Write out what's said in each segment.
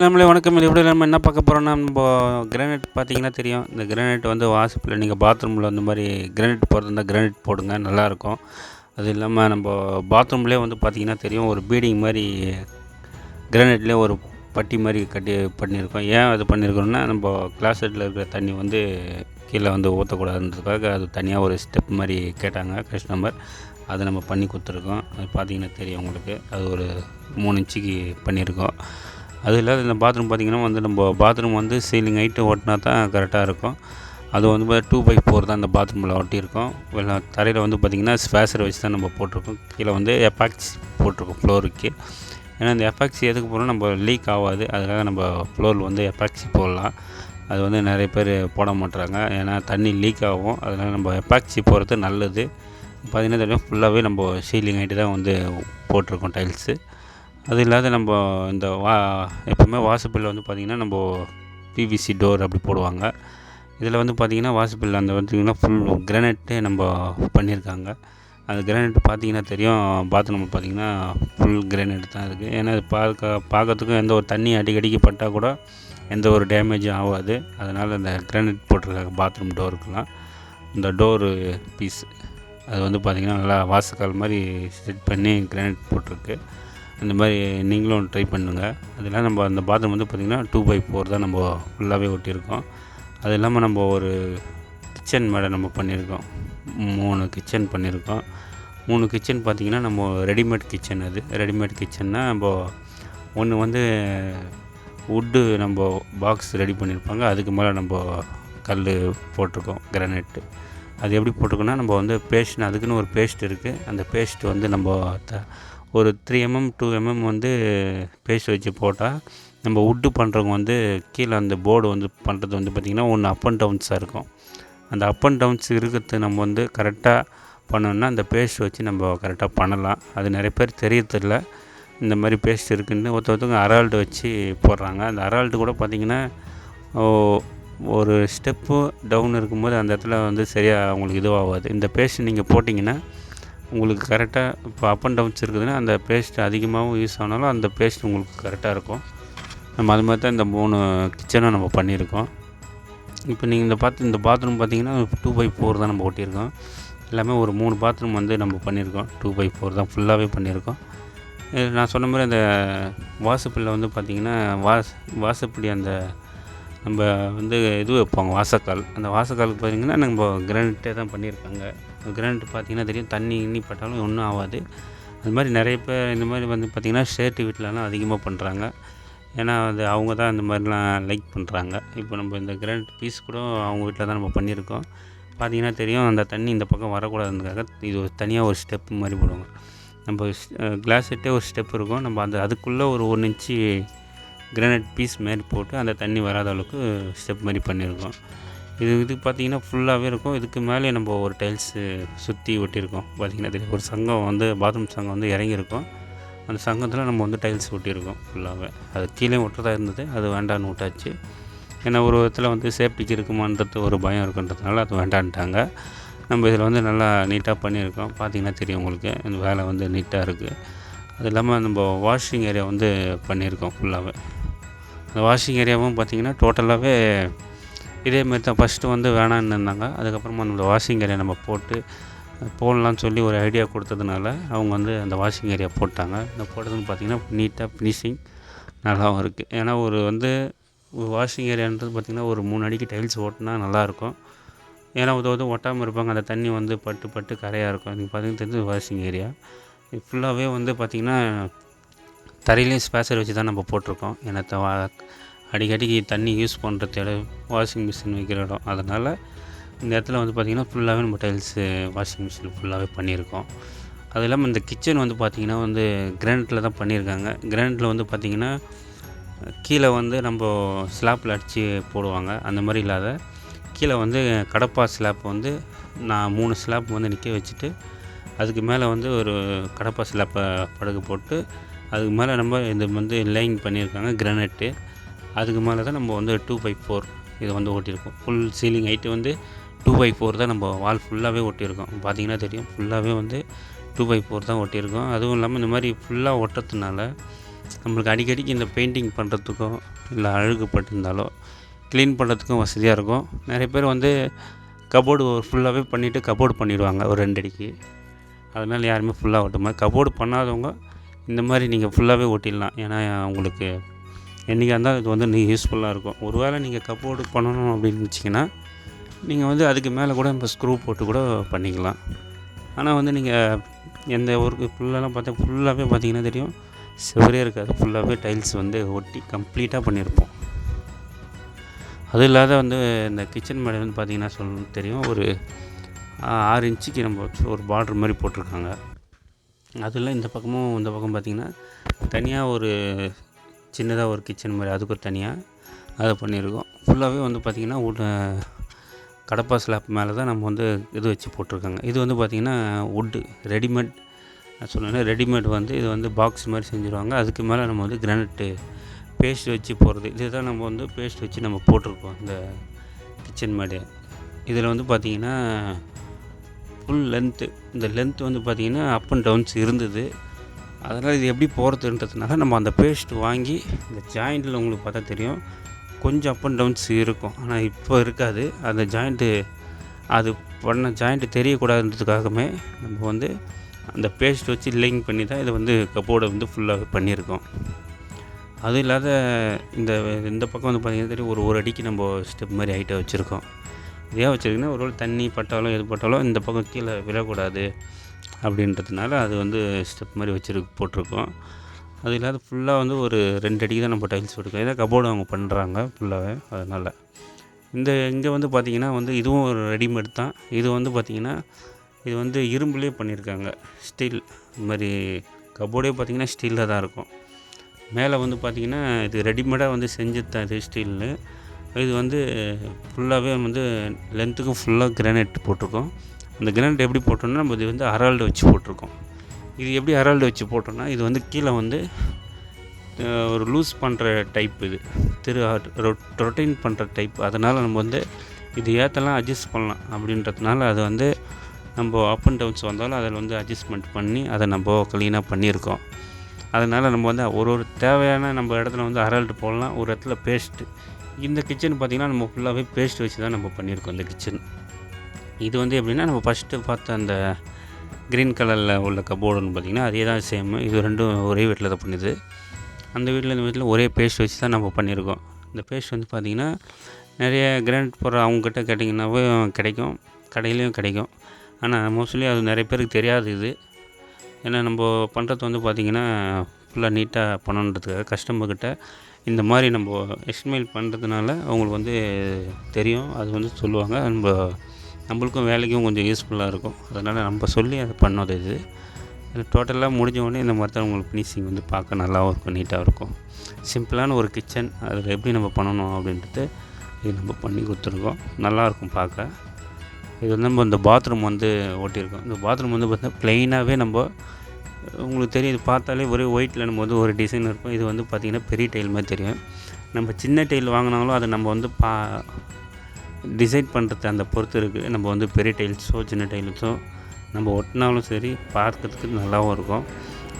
நம்மளே வணக்கம். இது எப்படி நம்ம என்ன பார்க்க போகிறோம்னா நம்ம கிரானைட் பார்த்தீங்கன்னா தெரியும். இந்த கிரானைட் வந்து வாசிப்பில் நீங்கள் பாத்ரூமில் அந்த மாதிரி கிரானைட் போடுறது இருந்தால் கிரானைட் போடுங்க நல்லாயிருக்கும் அது இல்லாமல் நம்ம பாத்ரூம்லேயே வந்து பார்த்தீங்கன்னா தெரியும் ஒரு பீடிங் மாதிரி கிரானைட்லேயே ஒரு பட்டி மாதிரி கட்டி பண்ணியிருக்கோம். ஏன் அது பண்ணியிருக்கோம்னா நம்ம கிளாஸெட்டில் இருக்கிற தண்ணி வந்து கீழே வந்து ஊற்றக்கூடாதுன்றதுக்காக அது தனியாக ஒரு ஸ்டெப் மாதிரி கேட்டாங்க கஸ்டமர் அதை நம்ம பண்ணி கொடுத்துருக்கோம். அது பார்த்தீங்கன்னா தெரியும் உங்களுக்கு. அது ஒரு மூணு இன்ச்சுக்கு பண்ணியிருக்கோம். அது இல்லாத இந்த பாத்ரூம் பார்த்திங்கன்னா வந்து நம்ம பாத்ரூம் வந்து சீலிங் ஹைட்டு ஓட்டினா தான் கரெக்டாக இருக்கும். அது வந்து டூ பை ஃபோர் தான் இந்த பாத்ரூமில் ஒட்டியிருக்கோம் தரையில் வந்து பார்த்திங்கன்னா ஸ்பேசர் வச்சு தான் நம்ம போட்டிருக்கோம். கீழே வந்து எப்பாக்ஸ் போட்டிருக்கோம் ஃப்ளோருக்கு ஏன்னா இந்த எப்பாக்சி எதுக்கு போகிறோம் நம்ம லீக் ஆகாது. அதுக்காக நம்ம ஃப்ளோரில் வந்து எப்பாக்சி போடலாம். அது வந்து நிறைய பேர் போட மாட்டுறாங்க ஏன்னா தண்ணி லீக் ஆகும். அதனால் நம்ம எப்பாக்சி போகிறது நல்லது. பார்த்திங்கன்னா தெரியும் ஃபுல்லாகவே நம்ம சீலிங் ஹைட்டு தான் வந்து போட்டிருக்கோம் டைல்ஸு அது இல்லாத நம்ம இந்த வா எப்பவுமே வாசப்பில் வந்து பார்த்திங்கன்னா நம்ம பிவிசி டோர் அப்படி போடுவாங்க. இதில் வந்து பார்த்திங்கன்னா வாசப்பில் அந்த பார்த்திங்கன்னா ஃபுல் கிரானைட்டே நம்ம பண்ணியிருக்காங்க அந்த கிரானைட் பார்த்திங்கன்னா தெரியும் பாத்ரூம் பார்த்திங்கன்னா ஃபுல் கிரானைட் தான் இருக்குது ஏன்னா அது பார்க்க பார்க்கறதுக்கும் எந்த ஒரு தண்ணி அடிக்கடிக்கு பட்டால் கூட எந்த ஒரு டேமேஜும் ஆகாது. அதனால் அந்த கிரானைட் போட்டிருக்காங்க பாத்ரூம் டோருக்கெலாம் இந்த டோரு பீஸ் அது வந்து பார்த்திங்கன்னா நல்லா வாசக்கால் மாதிரி செட் பண்ணி கிரானைட் போட்டிருக்கு. அந்த மாதிரி நீங்களும் ட்ரை பண்ணுங்கள் அதெல்லாம் நம்ம அந்த பாத்ரூம் வந்து பார்த்திங்கன்னா டூ பை ஃபோர் தான் நம்ம ஃபுல்லாகவே ஒட்டியிருக்கோம். அது இல்லாமல் நம்ம ஒரு கிச்சன் மேடை நம்ம பண்ணியிருக்கோம். மூணு கிச்சன் பண்ணியிருக்கோம். மூணு கிச்சன் பார்த்திங்கன்னா நம்ம ரெடிமேட் கிச்சன் அது. ரெடிமேட் கிச்சன்னா நம்ம ஒன்று வந்து வுட்டு நம்ம பாக்ஸ் ரெடி பண்ணியிருப்பாங்க. அதுக்கு மேலே நம்ம கல் போட்டிருக்கோம் கிரானைட்டு அது எப்படி போட்டிருக்கோன்னா நம்ம வந்து பேஸ்ட் அதுக்குன்னு ஒரு பேஸ்ட் இருக்குது அந்த பேஸ்ட் வந்து நம்ம த ஒரு த்ரீ எம்எம் டூ எம்எம் வந்து பேஸ்ட் வச்சு போட்டால் நம்ம வுட்டு பண்ணுறவங்க வந்து கீழே அந்த போர்டு வந்து பண்ணுறது வந்து பார்த்திங்கன்னா ஒன்று அப் அண்ட் டவுன்ஸாக இருக்கும். அந்த அப் அண்ட் டவுன்ஸ் இருக்கிறது நம்ம வந்து கரெக்டாக பண்ணோன்னா அந்த பேஸ்ட் வச்சு நம்ம கரெக்டாக பண்ணலாம். அது நிறைய பேர் தெரியறதில்ல. இந்த மாதிரி பேஸ்ட் இருக்குன்னு ஒருத்த ஒருத்தவங்க அரால்டு வச்சு போடுறாங்க. அந்த அரால்டு கூட பார்த்திங்கன்னா ஒரு ஸ்டெப்பு டவுன் இருக்கும்போது அந்த இடத்துல வந்து சரியாக அவங்களுக்கு இதுவாகாது. இந்த பேஸ்ட் நீங்கள் போட்டிங்கன்னா உங்களுக்கு கரெக்டாக இப்போ அப் அண்ட் டவுன்ஸ் இருக்குதுன்னா அந்த பேஸ்ட் அதிகமாகவும் யூஸ் ஆனாலும் அந்த பேஸ்ட் உங்களுக்கு கரெக்டாக இருக்கும். நம்ம அது மாதிரி தான் இந்த மூணு கிச்சனும் நம்ம பண்ணியிருக்கோம். இப்போ நீங்கள் இந்த பார்த்து இந்த பாத்ரூம் பார்த்தீங்கன்னா டூ பை ஃபோர் தான் நம்ம ஒட்டியிருக்கோம். எல்லாமே ஒரு மூணு பாத்ரூம் வந்து நம்ம பண்ணியிருக்கோம். டூ பை ஃபோர் தான் ஃபுல்லாகவே பண்ணியிருக்கோம். நான் சொன்ன மாதிரி அந்த வாசப்பில் வந்து பார்த்திங்கன்னா வாஸ் வாசப்படி அந்த நம்ம வந்து இது வைப்பாங்க வாசக்கால். அந்த வாசக்காலுக்கு பார்த்திங்கன்னா நம்ம கிரானைட்டே தான் பண்ணியிருக்காங்க கிரானைட் பார்த்திங்கன்னா தெரியும் தண்ணி இன்னி பட்டாலும் ஒன்றும் ஆகாது அது மாதிரி நிறைய பேர் இந்த மாதிரி வந்து பார்த்திங்கன்னா ஸ்டேட்டு வீட்டிலலாம் அதிகமாக பண்ணுறாங்க ஏன்னா அது அவங்க தான் இந்த மாதிரிலாம் லைக் பண்ணுறாங்க இப்போ நம்ம இந்த கிரானைட் பீஸ் கூட அவங்க வீட்டில் தான் நம்ம பண்ணியிருக்கோம் பார்த்திங்கன்னா தெரியும் அந்த தண்ணி இந்த பக்கம் வரக்கூடாதுன்றதுக்காக இது ஒரு தனியாக ஒரு ஸ்டெப் மாதிரி போடுவாங்க. நம்ம கிளாஸ் செட்டே ஒரு ஸ்டெப் இருக்கும். நம்ம அந்த அதுக்குள்ளே ஒரு ஒன்று இன்ச்சு கிரானைட் பீஸ் மாரி போட்டு அந்த தண்ணி வராத அளவுக்கு ஸ்டெப் மாதிரி பண்ணியிருக்கோம். இது இது பார்த்திங்கன்னா ஃபுல்லாகவே இருக்கும். இதுக்கு மேலே நம்ம ஒரு டைல்ஸு சுற்றி ஒட்டியிருக்கோம். பார்த்திங்கன்னா தெரியும். ஒரு சங்கம் வந்து பாத்ரூம் சங்கம் வந்து இறங்கியிருக்கோம். அந்த சங்கத்தில் நம்ம வந்து டைல்ஸ் ஒட்டியிருக்கோம் ஃபுல்லாகவே அது கீழே ஒட்டுறதாக இருந்தது. அது வேண்டான்னு விட்டாச்சு. ஏன்னா ஒரு விதத்தில் வந்து சேஃப்டிக்கு இருக்குமான்றது ஒரு பயம் இருக்குன்றதுனால அது வேண்டான்ட்டாங்க நம்ம இதில் வந்து நல்லா நீட்டாக பண்ணியிருக்கோம். பார்த்திங்கன்னா தெரியும் உங்களுக்கு. இந்த வேலை வந்து நீட்டாக இருக்குது அது இல்லாமல் நம்ம வாஷிங் ஏரியா வந்து பண்ணியிருக்கோம் ஃபுல்லாகவே அந்த வாஷிங் ஏரியாவும் பார்த்திங்கன்னா டோட்டலாகவே இதேமாரி தான். ஃபஸ்ட்டு வந்து வேணான்னு இருந்தாங்க. அதுக்கப்புறமா அந்த வாஷிங் ஏரியா நம்ம போட்டு போடலான்னு சொல்லி ஒரு ஐடியா கொடுத்ததுனால அவங்க வந்து அந்த வாஷிங் ஏரியா போட்டாங்க. இந்த போட்டதுன்னு பார்த்திங்கன்னா நீட்டாக ஃபினிஷிங் நல்லாவும் இருக்குது ஏன்னா ஒரு வந்து வாஷிங் ஏரியான்றது பார்த்திங்கன்னா ஒரு மூணு அடிக்கு டைல்ஸ் ஓட்டினா நல்லாயிருக்கும். ஏன்னா உதவுது ஒட்டாமல் இருப்பாங்க. அந்த தண்ணி வந்து பட்டு பட்டு கரையாக இருக்கும். நீங்கள் பார்த்திங்கன்னா தெரிஞ்சு வாஷிங் ஏரியா ஃபுல்லாகவே வந்து பார்த்திங்கன்னா தரையிலையும் ஸ்பேசர் வச்சு தான் நம்ம போட்டிருக்கோம். ஏன்னா அடிக்கடிக்கு தண்ணி யூஸ் பண்ணுறது இடம் வாஷிங் மிஷின் வைக்கிற இடம். அதனால் இந்த இடத்துல வந்து பார்த்திங்கன்னா ஃபுல்லாகவே நம்ம டைல்ஸு வாஷிங் மிஷின் ஃபுல்லாகவே பண்ணியிருக்கோம். அது இல்லாமல் இந்த கிச்சன் வந்து பார்த்திங்கன்னா வந்து கிரானைட்டில் தான் பண்ணியிருக்காங்க. கிரானைட்டில் வந்து பார்த்திங்கன்னா கீழே வந்து நம்ம ஸ்லாப்பில் அடித்து போடுவாங்க. அந்த மாதிரி இல்லாத கீழே வந்து கடப்பா ஸ்லாப் வந்து நான் மூணு ஸ்லாப் வந்து நிற்க வச்சுட்டு அதுக்கு மேலே வந்து ஒரு கடப்பா ஸ்லாப்பை படகு போட்டு அதுக்கு மேலே நம்ம இது வந்து லைன் பண்ணியிருக்காங்க கிரானைட்டு. அதுக்கு மேலே தான் நம்ம வந்து டூ பை ஃபோர் இதை வந்து ஓட்டியிருக்கோம். ஃபுல் சீலிங் ஹைட்டு வந்து டூ பை ஃபோர் தான் நம்ம வால் ஃபுல்லாகவே ஒட்டியிருக்கோம் பார்த்தீங்கன்னா தெரியும். ஃபுல்லாகவே வந்து டூ பை ஃபோர் தான் ஒட்டியிருக்கோம் அதுவும் இல்லாமல் இந்த மாதிரி ஃபுல்லாக ஒட்டுறதுனால நம்மளுக்கு அடிக்கடிக்கு இந்த பெயிண்டிங் பண்ணுறதுக்கோ இல்லை அழுகுப்பட்டிருந்தாலோ க்ளீன் பண்ணுறதுக்கும் வசதியாக இருக்கும். நிறைய பேர் வந்து கபோர்டு ஃபுல்லாகவே பண்ணிவிட்டு கபோர்டு பண்ணிடுவாங்க ஒரு ரெண்டு அடிக்கு. அதனால் யாருமே ஃபுல்லாக ஓட்ட மாதிரி கபோர்டு பண்ணாதவங்க இந்த மாதிரி நீங்கள் ஃபுல்லாகவே ஓட்டிடலாம். ஏன்னா உங்களுக்கு என்றைக்கா இருந்தால் இது வந்து நீங்கள் யூஸ்ஃபுல்லாக இருக்கும். ஒரு வேளை நீங்கள் கபோர்டு பண்ணணும் அப்படின்னு வச்சிங்கன்னா நீங்கள் வந்து அதுக்கு மேலே கூட நம்ம ஸ்க்ரூ போட்டு கூட பண்ணிக்கலாம். ஆனால் வந்து நீங்கள் எந்த ஒரு ஃபுல்லெல்லாம் பார்த்தா ஃபுல்லாகவே பார்த்தீங்கன்னா தெரியும் சுவரே இருக்காது. ஃபுல்லாகவே டைல்ஸ் வந்து ஒட்டி கம்ப்ளீட்டாக பண்ணியிருப்போம். அது இல்லாத வந்து இந்த கிச்சன் மேடை வந்து பார்த்திங்கன்னா சொல்லணும் தெரியும். ஒரு ஆறு இன்ச்சுக்கு நம்ம ஒரு பார்ட்ரு மாதிரி போட்டிருக்காங்க. அதில் இந்த பக்கமும் இந்த பக்கம் பார்த்திங்கன்னா தனியாக ஒரு சின்னதாக ஒரு கிச்சன் மாதிரி அதுக்கு ஒரு தனியாக அதை பண்ணியிருக்கோம். ஃபுல்லாகவே வந்து பார்த்திங்கன்னா உட் கடப்பா ஸ்லாப் மேலே தான் நம்ம வந்து இது வச்சு போட்டிருக்காங்க. இது வந்து பார்த்திங்கன்னா வுட்டு ரெடிமேட் நான் சொன்னேன் ரெடிமேட் வந்து இது வந்து பாக்ஸ் மாதிரி செஞ்சுருவாங்க. அதுக்கு மேலே நம்ம வந்து கிரானைட்டு பேஸ்ட் வச்சு போடுறது. இதுதான் நம்ம வந்து பேஸ்ட் வச்சு நம்ம போட்டிருக்கோம் இந்த கிச்சன் மேடு இதில் வந்து பார்த்திங்கன்னா ஃபுல் லென்த்து இந்த லென்த் வந்து பார்த்திங்கன்னா அப் அண்ட் டவுன்ஸ் இருந்தது. அதனால் இது எப்படி போகிறதுன்றதுனால நம்ம அந்த பேஸ்ட் வாங்கி இந்த ஜாயிண்டில் உங்களுக்கு பார்த்தா தெரியும். கொஞ்சம் அப் அண்ட் டவுன்ஸ் இருக்கும். ஆனால் இப்போ இருக்காது. அந்த ஜாயிண்ட்டு அது பண்ண ஜாயிண்ட்டு தெரியக்கூடாதுன்றதுக்காகவே நம்ம வந்து அந்த பேஸ்ட் வச்சு லிங்க் பண்ணி தான் இதை வந்து கப்போர்டை வந்து ஃபுல்லாக பண்ணியிருக்கோம். அதுவும் இல்லாத இந்த இந்த பக்கம் வந்து பார்த்திங்கன்னா தெரியும். ஒரு ஒரு அடிக்கு நம்ம ஸ்டெப் மாதிரி ஹைட்டாக வச்சுருக்கோம். ஏன் வச்சுருக்கீங்கன்னா ஒரு தண்ணி பட்டாலும் எது பட்டாலும் இந்த பக்கம் கீழே விழக்கூடாது அப்படின்றதுனால அது வந்து ஸ்டெப் மாதிரி வச்சுருக்கு போட்டிருக்கோம். அது இல்லாத ஃபுல்லாக வந்து ஒரு ரெண்டு அடிக்கு தான் நம்ம டைல்ஸ் போட்டுருக்கோம். இதான் கபோர்டு அவங்க பண்ணுறாங்க ஃபுல்லாகவே அதனால். இந்த இங்கே வந்து பார்த்திங்கன்னா வந்து இதுவும் ஒரு ரெடிமேட் தான். இது வந்து பார்த்திங்கன்னா இது வந்து இரும்புலேயே பண்ணியிருக்காங்க ஸ்டீல் இது மாதிரி கபோர்டே பார்த்திங்கன்னா ஸ்டீலில் தான் இருக்கும். மேலே வந்து பார்த்திங்கன்னா இது ரெடிமேடாக வந்து செஞ்சு தான் இது ஸ்டீல்னு இது வந்து ஃபுல்லாகவே வந்து லென்த்துக்கும் ஃபுல்லாக கிரானைட் போட்டிருக்கோம். அந்த கிரானைட் எப்படி போட்டோம்னா நம்ம இது வந்து அரால்டு வச்சு போட்டிருக்கோம். இது எப்படி அரால்டு வச்சு போட்டோம்னா இது வந்து கீழே வந்து ஒரு லூஸ் பண்ணுற டைப் இது. திரு ரொட்டைன் பண்ணுற டைப் அதனால் நம்ம வந்து இது ஏற்றலாம் அட்ஜஸ்ட் பண்ணலாம் அப்படின்றதுனால அது வந்து நம்ம அப் அண்ட் டவுன்ஸ் வந்தாலும் அதில் வந்து அட்ஜஸ்ட்மெண்ட் பண்ணி அதை நம்ம க்ளீனாக பண்ணியிருக்கோம். அதனால் நம்ம வந்து ஒரு ஒரு தேவையான நம்ம இடத்துல வந்து அரல்ட்டு போடலாம். ஒரு இடத்துல பேஸ்ட்டு இந்த கிச்சன் பார்த்திங்கன்னா நம்ம ஃபுல்லாகவே பேஸ்ட் வச்சு தான் நம்ம பண்ணியிருக்கோம் இந்த கிச்சன் இது வந்து எப்படின்னா நம்ம ஃபஸ்ட்டு பார்த்த அந்த க்ரீன் கலரில் உள்ள கபோர்டுன்னு பார்த்திங்கன்னா அதே தான் சேம் இது ரெண்டும் ஒரே வீட்டில் தான் பண்ணுது. அந்த வீட்டில் இந்த வீட்டில் ஒரே பேஸ்ட் வச்சு தான் நம்ம பண்ணியிருக்கோம். இந்த பேஸ்ட் வந்து பார்த்திங்கன்னா நிறைய கிரானைட் போடுற அவங்கக்கிட்ட கேட்டிங்கன்னாவே கிடைக்கும். கடையிலையும் கிடைக்கும். ஆனால் மோஸ்ட்லி அது நிறைய பேருக்கு தெரியாது இது. ஏன்னா நம்ம பண்ணுறது வந்து பார்த்திங்கன்னா ஃபுல்லாக நீட்டாக பண்ணணுன்றதுக்காக கஸ்டமர்கிட்ட இந்த மாதிரி நம்ம எஸ்டிமேட் பண்ணுறதுனால அவங்களுக்கு வந்து தெரியும் அது வந்து சொல்லுவாங்க. நம்ம நம்மளுக்கும் வேலைக்கும் கொஞ்சம் யூஸ்ஃபுல்லாக இருக்கும். அதனால் நம்ம சொல்லி அதை பண்ணது இது. டோட்டலாக முடிஞ்ச உடனே இந்த மாதிரி தான் உங்களுக்கு ஃபினிஷிங் வந்து பார்க்க நல்லாவும் இருக்கும் நீட்டாக இருக்கும். சிம்பிளான ஒரு கிச்சன் அதில் எப்படி நம்ம பண்ணணும் அப்படின்றது இது நம்ம பண்ணி கொடுத்துருக்கோம். நல்லாயிருக்கும் பார்க்க. இது வந்து நம்ம இந்த பாத்ரூம் வந்து ஓட்டியிருக்கோம். இந்த பாத்ரூம் வந்து பார்த்தா ப்ளைனாகவே நம்ம உங்களுக்கு தெரியும் இது பார்த்தாலே ஒரே ஒயிட்டில் நம்ம வந்து ஒரு டிசைன் இருக்கும். இது வந்து பார்த்திங்கன்னா பெரிய டைல் மாதிரி தெரியும். நம்ம சின்ன டைல் வாங்கினாலும் அதை நம்ம வந்து பா டிசைட் பண்ணுறது அந்த பொறுத்து இருக்குது நம்ம வந்து பெரிய டைல்ஸோ சின்ன டைல்ஸோ நம்ம ஒட்டினாலும் சரி பார்க்கறதுக்கு நல்லாவும் இருக்கும்.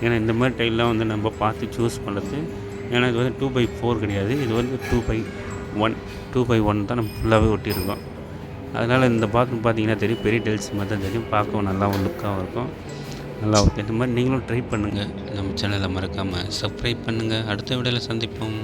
ஏன்னா இந்த மாதிரி டைல்லாம் வந்து நம்ம பார்த்து சூஸ் பண்ணுறது ஏன்னா இது வந்து டூ பை ஃபோர் கிடையாது. இது வந்து two by one two by one தான் நம்ம ஃபுல்லாகவே ஒட்டியிருக்கோம். அதனால் இந்த பாத்ரூம் பார்த்தீங்கன்னா தெரியும் பெரிய டைல்ஸ் மாதிரி தான் தெரியும். பார்க்கவும் நல்லாவும் லுக்காகவும் இருக்கும். நல்லா ஓகே. இந்த மாதிரி நீங்களும் ட்ரை பண்ணுங்கள் நம்ம சேனலை மறக்காமல் சப்ஸ்கிரைப் பண்ணுங்கள் அடுத்த வீடியோவில் சந்திப்போம்.